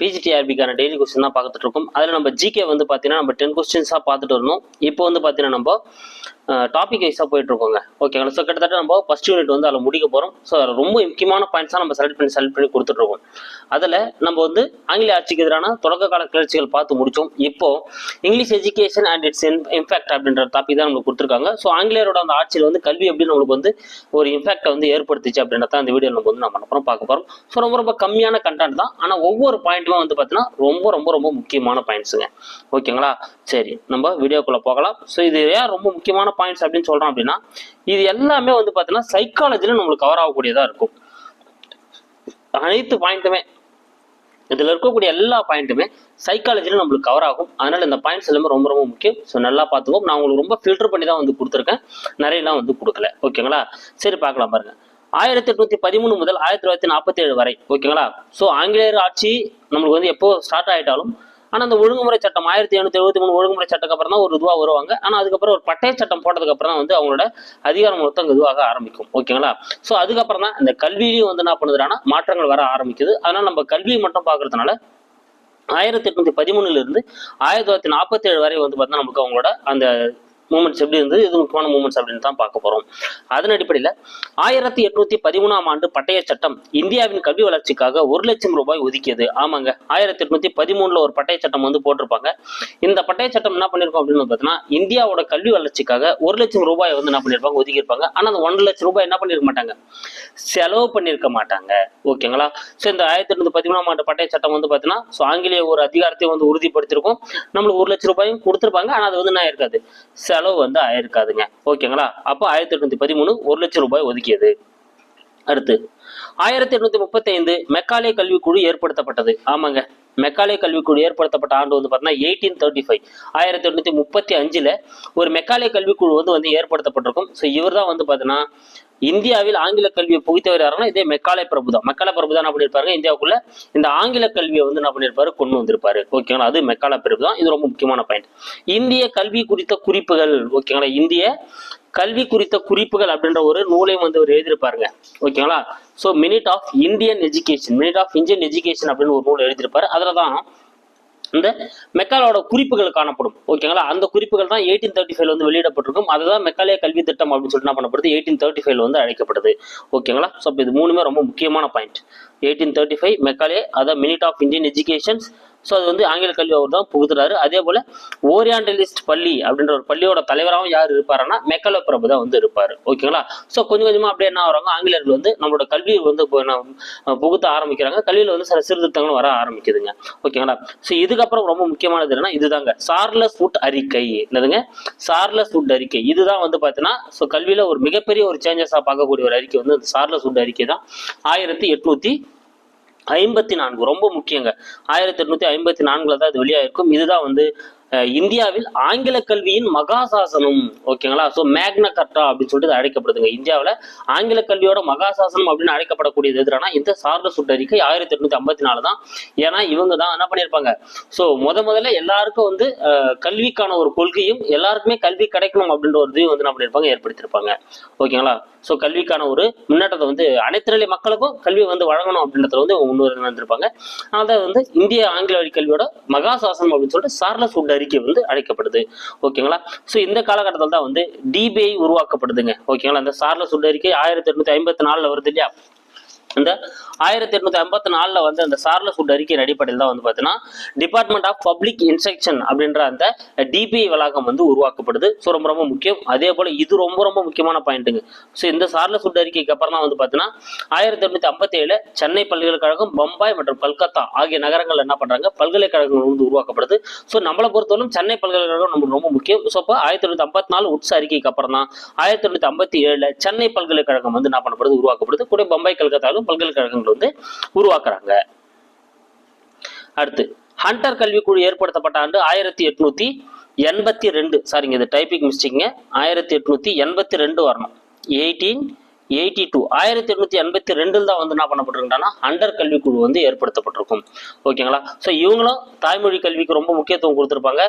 பிஜிடிஆர்பிக்கான daily question தான் பார்த்துட்டு இருக்கோம் அதில் நம்ம ஜிகே வந்து பார்த்தீங்கன்னா நம்ம டென் கொஸ்டின்ஸாக பார்த்துட்டு வரணும். இப்போ வந்து பார்த்தீங்கன்னா நம்ம டாபிக் வைஸாக போயிட்டு இருக்கோங்க ஓகேங்களா ஸோ கிட்டத்தட்ட நம்ம ஃபர்ஸ்ட் யூனிட் வந்து அதில் முடிக்க போகிறோம் ஸோ அதில் ரொம்ப முக்கியமான பாயிண்ட்ஸாக நம்ம செலக்ட் பண்ணி செலக்ட் பண்ணி கொடுத்துட்ருக்கோம். அதில் நம்ம வந்து ஆங்கில ஆட்சிக்கு எதிரான தொடக்க கால கிளர்ச்சிகள் பார்த்து முடித்தோம் இப்போ English education and its impact அப்படின்ற டாபிக் தான் நம்மளுக்கு கொடுத்துருக்காங்க. ஸோ ஆங்கிலேயரோட அந்த ஆட்சியில் வந்து கல்வி எப்படி நம்மளுக்கு வந்து ஒரு இம்பாக்டை வந்து ஏற்படுத்திச்சு அப்படின்றத அந்த வீடியோ நம்ம வந்து நம்ம அப்புறம் பார்க்க போகிறோம் ஸோ ரொம்ப ரொம்ப கம்மியான கண்டென்ட் தான். ஆனால் ஒவ்வொரு பாயிண்ட்டுமே வந்து பார்த்தீங்கன்னா ரொம்ப ரொம்ப ரொம்ப முக்கியமான பாயிண்ட்ஸுங்க ஓகேங்களா சரி நம்ம வீடியோக்குள்ளே போகலாம். ஸோ இது ஏன் ரொம்ப முக்கியமான பாயிண்ட்ஸ் அப்படின்னு சொல்கிறோம் அப்படின்னா இது எல்லாமே வந்து பார்த்தீங்கன்னா சைக்காலஜியில் நம்மளுக்கு கவர் ஆகக்கூடியதாக இருக்கும். அனைத்து பாயிண்ட்டுமே இதில் இருக்கக்கூடிய எல்லா பாயிண்ட்டுமே சைக்காலஜியில் நம்மளுக்கு கவர் ஆகும். அதனால் இந்த பாயிண்ட்ஸ் எல்லாமே ரொம்ப ரொம்ப முக்கியம். ஸோ நல்லா பார்த்துக்கோம் நான் உங்களுக்கு ரொம்ப ஃபில்டர் பண்ணி தான் வந்து கொடுத்துருக்கேன். நிறையலாம் வந்து கொடுக்கல. ஓகேங்களா சரி பார்க்கலாம் பாருங்கள் ஆயிரத்தி எட்நூத்தி பதிமூணு முதல் ஆயிரத்தி தொள்ளாயிரத்தி நாற்பத்தி ஏழு வரை ஓகேங்களா? ஸோ ஆங்கிலேயர் ஆட்சி நம்மளுக்கு வந்து எப்போ ஸ்டார்ட் ஆயிட்டாலும் ஆனால் அந்த ஒழுங்குமுறை சட்டம் ஆயிரத்தி எழுநூத்தி எழுபத்தி மூணு ஒழுங்குமுறை சட்டத்துக்கு அப்புறம் தான் ஒரு இதுவாக வருவாங்க. ஆனால் அதுக்கப்புறம் ஒரு பட்டய சட்டம் போட்டதுக்கு அப்புறம் தான் வந்து அவங்களோட அதிகாரம் மொத்தம் இதுவாக ஆரம்பிக்கும் ஓகேங்களா? ஸோ அதுக்கப்புறம் தான் இந்த கல்வியிலையும் வந்து என்ன பண்ணுதுன்னா மாற்றங்கள் வர ஆரம்பிக்குது. அதனால் நம்ம கல்வியை மட்டும் பார்க்கறதுனால ஆயிரத்தி எட்நூத்தி பதிமூணுல இருந்து ஆயிரத்தி தொள்ளாயிரத்தி நாற்பத்தி ஏழு வரை வந்து பார்த்தீங்கன்னா நமக்கு அவங்களோட அந்த மூமெண்ட்ஸ் எப்படி இருந்தது இது முக்கியமான மூமெண்ட்ஸ் அப்படின்னு தான் பார்க்க போறோம். அதன் அடிப்படையில் ஆயிரத்தி எட்நூத்தி பதிமூணாம் ஆண்டு பட்டய சட்டம் இந்தியாவின் கல்வி வளர்ச்சிக்காக ஒரு லட்சம் ரூபாய் ஒதுக்கியது. ஆமாங்க. ஆயிரத்தி எட்நூத்தி பதிமூணுல ஒரு பட்டய சட்டம் வந்து போட்டிருப்பாங்க. இந்த பட்டய சட்டம் என்ன பண்ணிருக்கோம் அப்படின்னு பார்த்தீங்கன்னா இந்தியாவோட கல்வி வளர்ச்சிக்காக ஒரு லட்சம் ரூபாய் வந்து என்ன பண்ணிருப்பாங்க ஒதுக்கியிருப்பாங்க. ஆனா அந்த ஒன்றரை லட்சம் ரூபாய் என்ன பண்ணிருக்க மாட்டாங்க? செலவு பண்ணியிருக்க மாட்டாங்க. ஓகேங்களா? ஸோ இந்த ஆயிரத்தி எட்நூத்தி பதிமூணாம் ஆண்டு பட்டய சட்டம் வந்து பார்த்தீங்கன்னா ஸோ ஆங்கிலேய ஒரு அதிகாரத்தை வந்து உறுதிப்படுத்திருக்கும். நம்மளுக்கு ஒரு லட்சம் ரூபாயும் கொடுத்துருப்பாங்க. ஆனால் அது வந்து என்ன இருக்காது அளவு வந்து ஆயிருக்காதுங்க. ஓகேங்களா? அப்போ ஆயிரத்தி எட்நூத்தி பதிமூணு ஒரு லட்சம் ரூபாய் ஒதுக்கியது. அடுத்து ஆயிரத்தி எட்நூத்தி முப்பத்தி ஐந்து மெக்காலே கல்விக்குழு ஏற்படுத்தப்பட்டது. ஆமாங்க. மெக்காலே கல்விக்குழு ஏற்படுத்தப்பட்ட ஆண்டு வந்து பார்த்தீங்கன்னா எயிட்டீன் தேர்ட்டி ஃபைவ் ஆயிரத்தி எட்நூத்தி முப்பத்தி அஞ்சில் ஒரு மெக்காலே கல்விக்குழு வந்து வந்து ஏற்படுத்தப்பட்டிருக்கும். ஸோ இவர் தான் வந்து பார்த்தீங்கன்னா இந்தியாவில் ஆங்கில கல்வியை புகுத்தவர் யாருன்னா இதே மெக்காலே பிரபு தான். மெக்காலே பிரபு தான் என்ன பண்ணியிருப்பாரு இந்தியாவுக்குள்ள இந்த ஆங்கில கல்வியை வந்து என்ன பண்ணியிருப்பாரு? கொண்டு வந்திருப்பாரு. ஓகேங்களா அது மெக்காலே பிரபு தான். இது ரொம்ப முக்கியமான பாயிண்ட் இந்திய கல்வி குறித்த குறிப்புகள் ஓகேங்களா இந்திய கல்வி குறித்த குறிப்புகள் அப்படின்ற ஒரு நூலையும் வந்து அவர் எழுதியிருப்பாருங்க. ஓகேங்களா? So minute of Indian education minute of Indian education அப்படின்னு ஒரு நூல் எழுதியிருப்பாரு. அதில் தான் இந்த மெக்காலோட குறிப்புகள் காணப்படும். ஓகேங்களா? அந்த குறிப்புகள் தான் எயிட்டீன் தேர்ட்டி ஃபைவ் வந்து வெளியிடப்பட்டிருக்கும். அதுதான் மெக்காலே கல்வி திட்டம் அப்படின்னு சொல்லிட்டு என்ன பண்ணப்படுது? எயிட்டீன் தேர்ட்டி ஃபைவ் வந்து அழைக்கப்படுது. ஓகேங்களா? ஸோ இது மூணுமே ரொம்ப முக்கியமான point eighteen thirty five Macaulay அதான் minute of Indian educations so அது வந்து ஆங்கில கல்வி அவர் தான் புகுத்துறாரு. அதே போல ஓரியாண்டலிஸ்ட் பள்ளி அப்படின்ற ஒரு பள்ளியோட தலைவராகவும் யார் இருப்பாருன்னா மெக்கலோ பிரபு தான் வந்து இருப்பார். ஓகேங்களா? ஸோ கொஞ்சம் கொஞ்சமாக அப்படியே என்ன ஆகிறாங்க ஆங்கிலேயர்கள் வந்து நம்மளோட கல்வியை வந்து இப்போ புகுத்த ஆரம்பிக்கிறாங்க. கல்வியில் வந்து சில சீர்திருத்தங்களும் வர ஆரம்பிக்குதுங்க. ஓகேங்களா? ஸோ இதுக்கப்புறம் ரொம்ப முக்கியமானது என்னன்னா இதுதாங்க. சார்லஸ் ஃபுட் அறிக்கை. என்னதுங்க? சார்லஸ் ஃபுட் அறிக்கை. இதுதான் வந்து பார்த்தீங்கன்னா ஸோ கல்வியில் ஒரு மிகப்பெரிய ஒரு சேஞ்சஸாக பார்க்கக்கூடிய ஒரு அறிக்கை வந்து சார்லஸ் ஃபுட் அறிக்கை தான். ஆயிரத்தி எட்நூத்தி ஐம்பத்தி நான்கு ரொம்ப முக்கியங்க. ஆயிரத்தி எட்நூத்தி ஐம்பத்தி நான்குல தான் அது வெளியாயிருக்கும். இதுதான் வந்து இந்தியாவில் ஆங்கில கல்வியின் மகாசாசனம் ஓகேங்களா ஸோ மேக்ன கர்ட்டா அப்படின்னு சொல்லிட்டு அழைக்கப்படுதுங்க. இந்தியாவில் ஆங்கில கல்வியோட மகாசாசனம் அப்படின்னு அழைக்கப்படக்கூடியது எதுனா இந்த சார்ல சுட்டறிக்கை ஆயிரத்தி எட்நூத்தி ஐம்பத்தி நாலு தான். ஏன்னா இவங்க தான் என்ன பண்ணியிருப்பாங்க? ஸோ முத முதல்ல எல்லாருக்கும் வந்து கல்விக்கான ஒரு கொள்கையும் எல்லாருக்குமே கல்வி கிடைக்கணும் அப்படின்ற ஒரு இதையும் வந்து என்ன பண்ணியிருப்பாங்க? ஏற்படுத்தியிருப்பாங்க. ஓகேங்களா ஸோ கல்விக்கான ஒரு முன்னேற்றத்தை வந்து அனைத்து நிலை மக்களுக்கும் கல்வி வந்து வழங்கணும் அப்படின்றத வந்து முன்னுரிமை வந்திருப்பாங்க அதை வந்து இந்திய ஆங்கில வழி கல்வியோட மகாசாசனம் அப்படின்னு சொல்லிட்டு சார்ல சுட்டறி அறிக்கை வந்து அழைக்கப்படுது ஓகேங்களா? ஸோ இந்த காலகட்டத்தில் தான் வந்து டிபிஐ உருவாக்கப்படுதுங்க. ஓகேங்களா? இந்த சார்ல வுட் அறிக்கை ஆயிரத்தி எட்நூத்தி ஐம்பத்தி நாலுல வருது இல்லையா? இந்த ஆயிரத்தி எட்நூத்தி ஐம்பத்தி நாலுல வந்து அந்த சார்லஸ் சுட் அறிக்கையின் அடிப்படையில் தான் வந்து பார்த்தீங்கன்னா டிபார்ட்மெண்ட் ஆஃப் பப்ளிக் இன்ஸ்ட்ரக்ஷன் அப்படின்ற அந்த டிபிஐ வளாகம் வந்து உருவாக்கப்படுது. ஸோ ரொம்ப ரொம்ப முக்கியம். அதே போல இது ரொம்ப ரொம்ப முக்கியமான பாயிண்ட்டுங்க ஸோ இந்த சார்லஸ் சுட் அறிக்கைக்கு அப்புறம் தான் வந்து பார்த்தீங்கன்னா ஆயிரத்தி எட்நூத்தி ஐம்பத்தி ஏழு சென்னை பல்கலைக்கழகம் பம்பாய் மற்றும் கல்கத்தா ஆகிய நகரங்கள் என்ன பண்றாங்க? பல்கலைக்கழகங்கள் வந்து உருவாக்கப்படுது. ஸோ நம்மளை பொறுத்தவரைக்கும் சென்னை பல்கலைக்கழகம் நமக்கு ரொம்ப முக்கியம். ஸோ இப்போ ஆயிரத்தி தொள்ளாயிரத்தி ஐம்பத்தி நாலு உட்ஸ் அறிக்கைக்கு அப்புறம் தான் ஆயிரத்தி தொள்ளாயிரத்தி ஐம்பத்தி ஏழுல சென்னை பல்கலைக்கழகம் வந்து என்ன பண்ணப்படுது? உருவாக்கப்படுது. கூட பம்பாய் கல்கத்தாலும் பல்கலைக்கழகங்கள் வந்து உருவாக்குறாங்க. அடுத்து ஹண்டர் கல்விக்குழு ஏற்படுத்தப்பட்ட ஆண்டு ஆயிரத்தி எட்நூத்தி எண்பத்தி ரெண்டு. சாரிங்க இது டைப்பிங் மிஸ்டேக்குங்க ஆயிரத்தி எட்நூத்தி எண்பத்தி ரெண்டு வரணும். எயிட்டீன் எயிட்டி டூ ஆயிரத்தி எட்நூத்தி எண்பத்தி ரெண்டில் தான் வந்து என்ன பண்ணப்பட்டிருக்காங்கன்னா அண்டர் கல்விக்குழு வந்து ஏற்படுத்தப்பட்டிருக்கும். ஓகேங்களா ஸோ இவங்களும் தாய்மொழி கல்விக்கு ரொம்ப முக்கியத்துவம் கொடுத்துருப்பாங்க.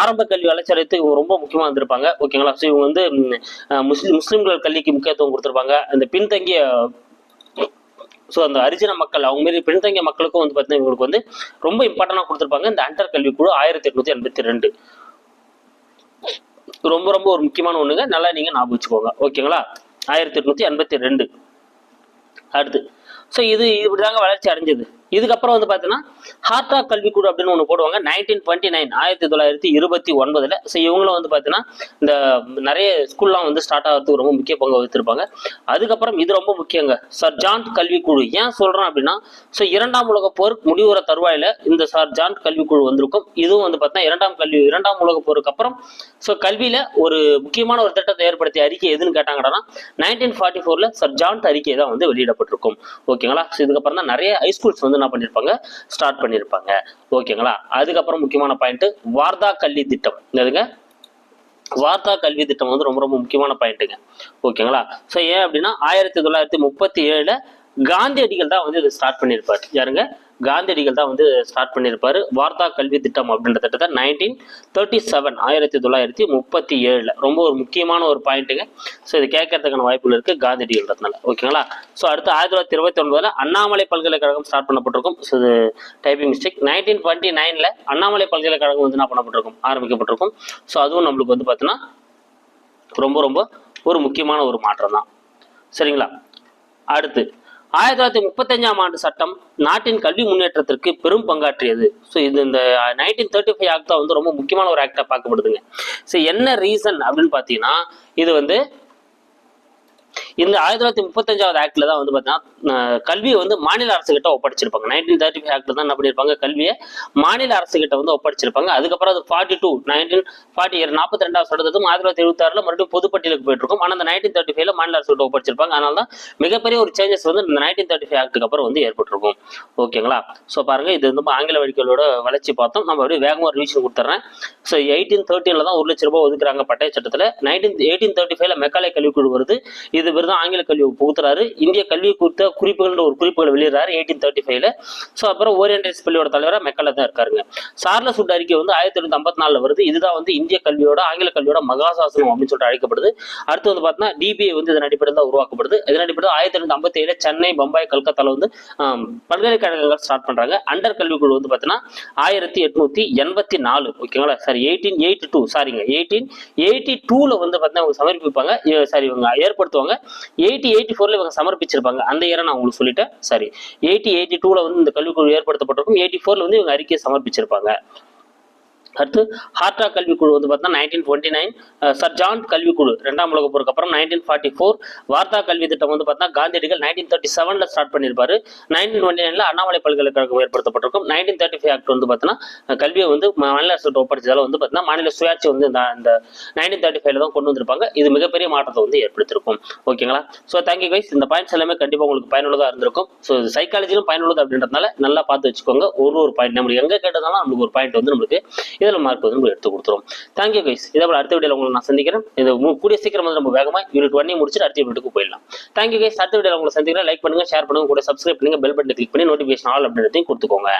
ஆரம்ப கல்வி வளர்ச்சியடைத்து இவங்க ரொம்ப முக்கியமாக இருந்திருப்பாங்க. ஓகேங்களா ஸோ இவங்க வந்து முஸ்லீம் முஸ்லீம்கள் முஸ்லிம்கள் கல்விக்கு முக்கியத்துவம் கொடுத்துருப்பாங்க. அந்த பின்தங்கிய ஸோ அந்த அரிஜின மக்கள் அவங்க மாரி பின்தங்கிய மக்களுக்கும் வந்து பார்த்தீங்கன்னா இவங்களுக்கு வந்து ரொம்ப இம்பார்ட்டண்டாக கொடுத்துருப்பாங்க. இந்த அண்டர் கல்விக்குழு ஆயிரத்தி எட்நூத்தி எண்பத்தி ரெண்டு. ரொம்ப ரொம்ப ஒரு முக்கியமான ஒண்ணுங்க. நல்லா நீங்க ஞாபகம் வச்சுக்கோங்க. ஓகேங்களா? ஆயிரத்தி எட்நூத்தி எண்பத்தி ரெண்டு. அடுத்து. ஸோ இது இப்படிதாங்க வளர்ச்சி அடைஞ்சது. இதுக்கப்புறம் வந்து பார்த்தீங்கன்னா ஹார்டா கல்விக்கூடு அப்படின்னு ஒன்று போடுவாங்க. நைன்டீன் டுவெண்ட்டி நைன் ஆயிரத்தி தொள்ளாயிரத்தி இருபத்தி ஒன்பதுல. ஸோ இவங்களும் வந்து பார்த்தீங்கன்னா இந்த நிறைய ஸ்கூல்லாம் வந்து ஸ்டார்ட் ஆகிறதுக்கு ரொம்ப முக்கிய பங்கு வகித்திருப்பாங்க. அதுக்கப்புறம் இது ரொம்ப முக்கியங்க. சர் ஜான் கல்விக்குழு ஏன் சொல்றேன் அப்படின்னா ஸோ இரண்டாம் உலக போர் முடிவுற தருவாயில இந்த சர் ஜான் கல்விக்குழு வந்திருக்கும். இதுவும் வந்து பார்த்தீங்கன்னா இரண்டாம் கல்வி இரண்டாம் உலக போருக்கு அப்புறம் ஸோ கல்வியில ஒரு முக்கியமான ஒரு திட்டத்தை ஏற்படுத்திய அறிக்கை எதுன்னு கேட்டாங்கன்னா நைன்டீன் ஃபார்ட்டி ஃபோர்ல சர் ஜான் அறிக்கை தான் வந்து வெளியிடப்பட்டிருக்கும். ஓகேங்களா ஸோ இதுக்கப்புறம் தான் நிறைய ஹைஸ்கூல்ஸ் வந்து என்ன பண்ணியிருப்பாங்க ஸ்டார்ட் பண்ணியிருப்பாங்க ஓகேங்களா அதுக்கப்புறம் முக்கியமான பாயிண்ட் வார்தா கல்வி திட்டம். என்னதுங்க? வார்த்தா கல்வி திட்டம் வந்து ரொம்ப ரொம்ப முக்கியமான பாயிண்ட்டுங்க ஓகேங்களா ஸோ ஏன் அப்படின்னா ஆயிரத்தி தொள்ளாயிரத்தி முப்பத்தி ஏழுல காந்தியடிகள் தான் வந்து இதை ஸ்டார்ட் பண்ணியிருப்பார் யாருங்க? காந்தியடிகள் தான் வந்து ஸ்டார்ட் பண்ணியிருப்பார். வார்த்தா கல்வி திட்டம் அப்படின்ற திட்டத்தை நைன்டீன் தேர்ட்டி செவன் ஆயிரத்தி தொள்ளாயிரத்தி முப்பத்தி ஏழில். ரொம்ப ஒரு முக்கியமான ஒரு பாயிண்ட்டுங்க ஸோ இது கேட்கறதுக்கான வாய்ப்புகள் இருக்குது காந்தியடிகள்ன்றதுனால. ஓகேங்களா? ஸோ அடுத்து ஆயிரத்தி தொள்ளாயிரத்தி இருபத்தி ஒன்பதில் அண்ணாமலை பல்கலைக்கழகம் ஸ்டார்ட் பண்ணப்பட்டிருக்கும். ஸோ இது டைப்பிங் மிஸ்டேக் நைன்டீன் டுவெண்ட்டி நைனில் அண்ணாமலை பல்கலைக்கழகம் வந்து என்ன பண்ணப்பட்டிருக்கும்? ஆரம்பிக்கப்பட்டிருக்கும். ஸோ அதுவும் நம்மளுக்கு வந்து பார்த்தீங்கன்னா ரொம்ப ரொம்ப ஒரு முக்கியமான ஒரு மாற்றம் தான் சரிங்களா? அடுத்து ஆயிரத்தி தொள்ளாயிரத்தி முப்பத்தஞ்சாம் ஆண்டு சட்டம் நாட்டின் கல்வி முன்னேற்றத்திற்கு பெரும் பங்காற்றியது. ஸோ இது இந்த நைன்டீன் தேர்ட்டி ஃபைவ் ஆக்ட் தான் வந்து ரொம்ப முக்கியமான ஒரு ஆக்டா பார்க்கப்படுதுங்க. ஸோ என்ன ரீசன் அப்படின்னு பார்த்தீங்கன்னா இது வந்து இந்த ஆயிரத்தி தொள்ளாயிரத்தி முப்பத்தஞ்சாவது ஆக்ட்ல தான் வந்து பார்த்தீங்கன்னா கல்வியை வந்து மாநில அரசு கிட்ட ஒப்படைச்சிருப்பாங்க. நைன்டீன் தேர்ட்டி ஃபைவ் ஆக்ட்ல தான் என்ன பண்ணியிருப்பாங்க கல்வியை மாநில அரசு கிட்ட வந்து ஒப்படைச்சிருப்பாங்க. அதுக்கப்புறம் அது ஃபார்ட்டி டூ நைன்டீன் ஃபார்ட்டி நாற்பத்தி ரெண்டாவது சட்டத்தும் ஆயிரத்தி தொள்ளாயிரத்தி எழுபத்தி ஆறுல மறுபடியும் பொதுப்பட்டியலுக்கு போயிட்டு இருக்கும் ஆனால் அந்த நைன்டீன் தேர்ட்டி ஃபைவ்ல மாநில அரசு கிட்ட ஒப்படைச்சிருப்பாங்க. அதனால தான் மிகப்பெரிய ஒரு சேஞ்சஸ் வந்து இந்த நைன்டீன் தேர்ட்டி ஃபைவ் ஆக்டுக்கு அப்புறம் வந்து ஏற்பட்டிருக்கும். ஓகேங்களா? ஸோ பாருங்க இது வந்து ஆங்கில வழிகளோட வளர்ச்சி பார்த்தோம். நம்ம அப்படியே வேகமாக ரிவிஷன் கொடுத்துறேன். ஸோ எயிட்டீன் தேர்ட்டியில் தான் ஒரு லட்ச ரூபாய் ஒதுக்குறாங்க பட்டய சட்டத்தில். நைன்டீன் எயிட்டீன் தேர்ட்டி ஃபைவ்ல மெக்காலே கல்விக்குழு வருது. இது தான் ஆங்கில கல்வி புகுத்துறாரு. இந்திய கல்வி குறித்த குறிப்புகள்ன்ற ஒரு குறிப்புகளை வெளியிடறாரு எயிட்டீன் தேர்ட்டி ஃபைவ்ல ஸோ அப்புறம் ஓரியன்டேஸ் பள்ளியோட தலைவராக மெக்கல்ல தான் இருக்காருங்க. சார்லஸ் உட் அறிக்கை வந்து ஆயிரத்தி தொள்ளாயிரத்தி ஐம்பத்தி நாலில் வருது. இதுதான் வந்து இந்திய கல்வியோட ஆங்கில கல்வியோட மகாசாசனம் அப்படின்னு சொல்லிட்டு அழைக்கப்படுது. அடுத்து வந்து பார்த்தீங்கன்னா டிபிஐ வந்து இதன் அடிப்படையில் தான் உருவாக்கப்படுது. இதன் அடிப்படையில் ஆயிரத்தி தொள்ளாயிரத்தி ஐம்பத்தி சென்னை பம்பாய் கல்கத்தால வந்து பல்கலைக்கழகங்கள் ஸ்டார்ட் பண்றாங்க. அண்டர் கல்விக்குழு வந்து பார்த்தீங்கன்னா ஆயிரத்தி எட்நூத்தி எண்பத்தி நாலு ஓகேங்களா சாரி எயிட்டீன் எயிட்டி டூ சாரிங்க எயிட்டீன் எயிட்டி டூல வந்து பார்த்தீங்கன்னா அவங்க சமர்ப்பிப்பாங்க. சாரி இவங்க ஏற்படுத்துவாங்க. எயிட்டி எயிட்டி ஃபோர்ல இவங்க சமர்ப்பிச்சிருப்பாங்க. அந்த இயரை நான் உங்களுக்கு சொல்லிட்டேன். சாரி. எயிட்டி எயிட்டி டூல வந்து இந்த கல்விக்குழு ஏற்படுத்தப்பட்டிருக்கும். எயிட்டி ஃபோர்ல வந்து இவங்க அறிக்கையை சமர்ப்பிச்சிருப்பாங்க. அடுத்து ஹார்டா கல்விக்குழு வந்து பார்த்தீங்கன்னா nineteen twenty nine sir John கல்விக்குழு ரெண்டாம் உலக போருக்கு அப்புறம் நைன்டீன் ஃபார்ட்டி ஃபோர் வார்த்தா கல்வி திட்டம் வந்து பார்த்தீங்கன்னா காந்தியடிகள் நைன்டீன் தேர்ட்டி செவனில் ஸ்டார்ட் பண்ணியிருப்பாரு. நைன்டீன் டுவெண்ட்டி நைனில் அண்ணாமலை பல்கலைக்கழகம் ஏற்படுத்தப்பட்டிருக்கும். நைன்டீன் தேர்ட்டி ஃபைவ் ஆக்ட் வந்து பார்த்தீங்கன்னா கல்வியை வந்து மாநில அரசு ஒப்படைத்ததால் வந்து பார்த்தீங்கன்னா மாநில சுயாட்சி வந்து இந்த இந்த நைன்டீன் தேர்ட்டி ஃபைவ்ல தான் கொண்டு வந்திருப்பாங்க. இது மிகப்பெரிய மாற்றத்தை வந்து ஏற்படுத்தியிருக்கும். ஓகேங்களா? ஸோ தேங்க்யூ கைஸ் இந்த பாயிண்ட்ஸ் எல்லாமே கண்டிப்பாக உங்களுக்கு பயனுள்ளதாக இருந்திருக்கும். ஸோ சைக்காலஜிலும் பயனுள்ளது அப்படின்றதுனால நல்லா பார்த்து வச்சுக்கோங்க. ஒரு ஒரு பாயிண்ட் நம்மளுக்கு எங்கே கேட்டதாலும் நம்மளுக்கு ஒரு பாயிண்ட் வந்து நம்மளுக்கு இதில் மார்க் வந்து உங்களுக்கு எடுத்து கொடுத்துரும். தேங்க்யூ கைஸ் இதே போல அடுத்த வீடியோவில் உங்களுக்கு நான் சந்திக்கிறேன். இது கூடிய சீக்கிரம் வந்து நம்ம வேகமாக யூனிட் ஒன்னே முடிச்சுட்டு அடுத்த யூனிட்டுக்கு போயிடலாம். தேங்க்யூ கைஸ் அடுத்த வீடியோவில் உங்களை சந்திக்கிறேன். லைக் பண்ணுங்க ஷேர் பண்ணுங்க கூட சப்ஸ்கிரைப் பண்ணுங்க பெல் பட்டன் கிளிக் பண்ணி நோட்டிஃபிகேஷன் ஆல் அப்படின்றதையும் கொடுத்துக்கோங்க.